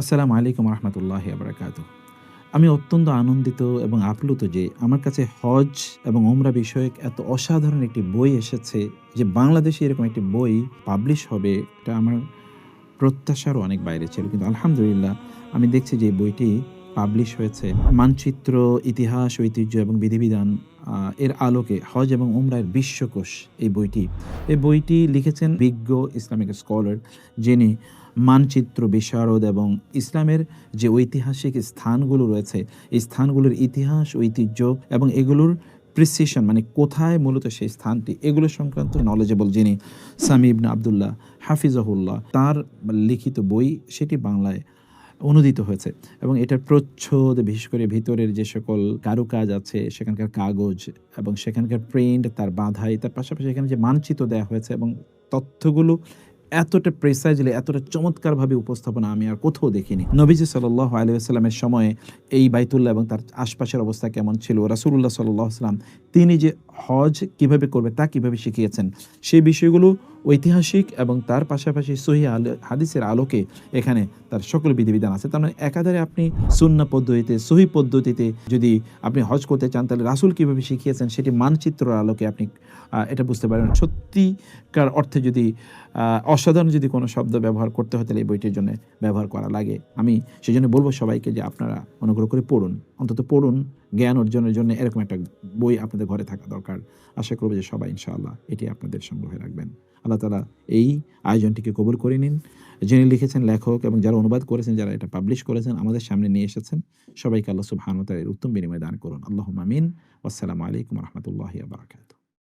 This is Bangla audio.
আসসালামু আলাইকুম রহমতুল্লাহ আবরাকাত আমি অত্যন্ত আনন্দিত এবং আপ্লুত যে আমার কাছে হজ এবং ওমরা বিষয়ক এত অসাধারণ একটি বই এসেছে যে বাংলাদেশে এরকম একটি বই পাবলিশ হবে, এটা আমার প্রত্যাশারও অনেক বাইরে ছিল। কিন্তু আলহামদুলিল্লাহ আমি দেখছি যে বইটি পাবলিশ হয়েছে। মানচিত্র, ইতিহাস, ঐতিহ্য এবং বিধিবিধান এর আলোকে হজ এবং উমরার বিশ্বকোষ এই বইটি। এই বইটি লিখেছেন বিজ্ঞ ইসলামিক স্কলার যিনি মানচিত্র, বিশারদ এবং ইসলামের যে ঐতিহাসিক স্থানগুলো রয়েছে, এই স্থানগুলোর ইতিহাস, ঐতিহ্য এবং এগুলোর প্রিসিশন মানে কোথায় মূলত সেই স্থানটি, এগুলো সংক্রান্ত নলেজেবল যিনি সামি ইবনে আবদুল্লাহ হাফিজাহুল্লাহ, তার লিখিত বই সেটি বাংলায় অনুদিত হয়েছে এবং এটার প্রচ্ছদ, বিশেষ করে ভিতরের যে সকল কারুকাজ আছে, সেখানকার কাগজ এবং সেখানকার প্রিন্ট তার বাঁধাই তার পাশাপাশি এখানে যে মানচিত্র দেওয়া হয়েছে এবং তথ্যগুলো এতটা প্রেসাইজলি এতটা চমৎকারভাবে উপস্থাপনা আমি আর কোথাও দেখিনি। নবীজি সাল্লাহ আলিয়াস্লামের সময়ে এই বাইতুল্লাহ এবং তার আশপাশের অবস্থা কেমন ছিল? রাসুল্লাহ সাল্লাহ সাল্লাম তিনি যে হজ কীভাবে করবে, তা কীভাবে শিখিয়েছেন, সেই বিষয়গুলো ঐতিহাসিক এবং তার পাশাপাশি সহি হাদিসের আলোকে এখানে তার সকল বিধিবিধান আছে। তার মানে একাধারে আপনি সুন্না পদ্ধতিতে, সহি পদ্ধতিতে যদি আপনি হজ করতে চান, তাহলে রাসুল কীভাবে শিখিয়েছেন, সেটি মানচিত্রের আলোকে আপনি এটা বুঝতে পারবেন। সত্যিকার অর্থে যদি অসাধারণ যদি কোনো শব্দ ব্যবহার করতে হয়, তাহলে এই বইটির জন্য ব্যবহার করা লাগে। আমি সেই জন্য বলব সবাইকে যে আপনারা অনুগ্রহ করে পড়ুন। অন্তত পড়ুন, জ্ঞান অর্জনের জন্য এরকম একটা বই আপনাদের ঘরে থাকা দরকার। আশা করব যে সবাই ইনশাআল্লাহ এটি আপনাদের সংগ্রহে রাখবেন। আল্লাহ তালা এই আয়োজনটিকে কবুল করে নিন। যিনি লিখেছেন লেখক এবং যারা অনুবাদ করেছেন, যারা এটা পাবলিশ করেছেন, আমাদের সামনে নিয়ে এসেছেন, সবাইকে আল্লাহ সুবহানাহু এর উত্তম বিনিময় দান করুন। আল্লাহ আমিন। আসসালামু আলাইকুম রহমতুল্লাহ বারাকাতুহ।